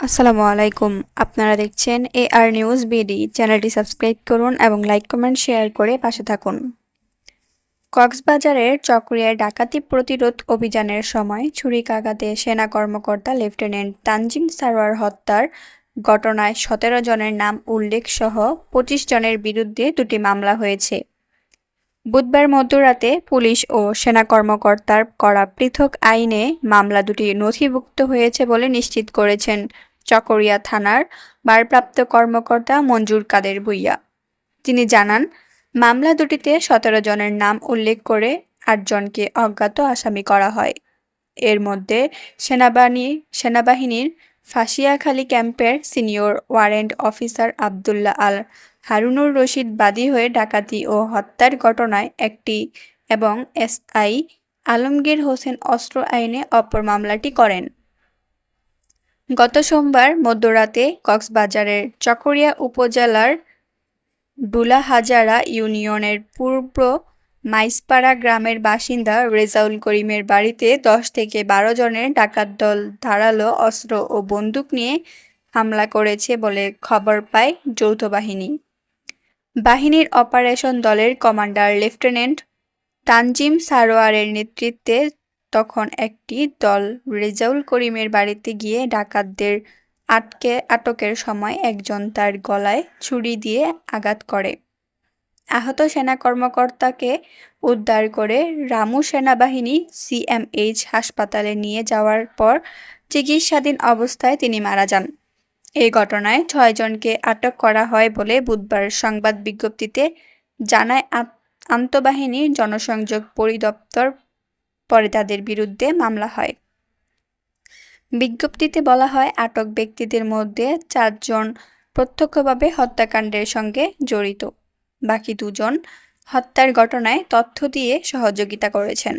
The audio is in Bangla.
আসসালামু আলাইকুম। আপনারা দেখছেন এ আর নিউজ বিডি চ্যানেলটি সাবস্ক্রাইব করুন এবং লাইক, কমেন্ট, শেয়ার করে পাশে থাকুন। কক্সবাজারের চকরিয়ায় ডাকাতি প্রতিরোধ অভিযানের সময় ছুরিকাঘাতে সেনা কর্মকর্তা লেফটেন্যান্ট তানজিম সারোয়ার হত্যার ঘটনায় সতেরো জনের নাম উল্লেখ সহ পঁচিশ জনের বিরুদ্ধে দুটি মামলা হয়েছে। বুধবার মধ্যরাতে পুলিশ ও সেনা কর্মকর্তার করা পৃথক আইনে মামলা দুটি নথিভুক্ত হয়েছে বলে নিশ্চিত করেছেন চকরিয়া থানার ভারপ্রাপ্ত কর্মকর্তা মঞ্জুর কাদের ভুইয়া। তিনি জানান, মামলা দুটিতে সতেরো জনের নাম উল্লেখ করে আটজনকে অজ্ঞাত আসামি করা হয়। এর মধ্যে সেনাবাহিনী, সেনাবাহিনীর ফাঁসিয়াখালী ক্যাম্পের senior warrant officer Abdullah Al Harunur Rashid বাদী হয়ে ডাকাতি ও হত্যার ঘটনায় একটি এবং এসআই আলমগীর হোসেন অস্ত্র আইনে অপর মামলাটি করেন। গত সোমবার মধ্যরাতে কক্সবাজারের চকরিয়া উপজেলার ডুলাহাজারা ইউনিয়নের পূর্ব মাইসপাড়া গ্রামের বাসিন্দা রেজাউল করিমের বাড়িতে দশ থেকে বারো জনের ডাকাত দল ধারালো অস্ত্র ও বন্দুক নিয়ে হামলা করেছে বলে খবর পায় যৌথ বাহিনী। বাহিনীর অপারেশন দলের কমান্ডার লেফটেন্যান্ট তানজিম সারোয়ারের নেতৃত্বে তখন একটি দল রেজাউল করিমের বাড়িতে গিয়ে ডাকাতদের আটকে, আটকের সময় একজন তার গলায় ছুরি দিয়ে আঘাত করে। আহত সেনা কর্মকর্তাকে উদ্ধার করে রামু সেনাবাহিনী সিএমএইচ হাসপাতালে নিয়ে যাওয়ার পর চিকিৎসাধীন অবস্থায় তিনি মারা যান। এই ঘটনায় ছয়জনকে আটক করা হয় বলে বুধবার সংবাদ বিজ্ঞপ্তিতে জানায় আন্তঃবাহিনী জনসংযোগ পরিদপ্তর পরে তাদের বিরুদ্ধে মামলা হয়। বিজ্ঞপ্তিতে বলা হয়, আটক ব্যক্তিদের মধ্যে চারজন প্রত্যক্ষভাবে হত্যাকাণ্ডের সঙ্গে জড়িত। বাকি দুজন হত্যার ঘটনায় তথ্য দিয়ে সহযোগিতা করেছেন।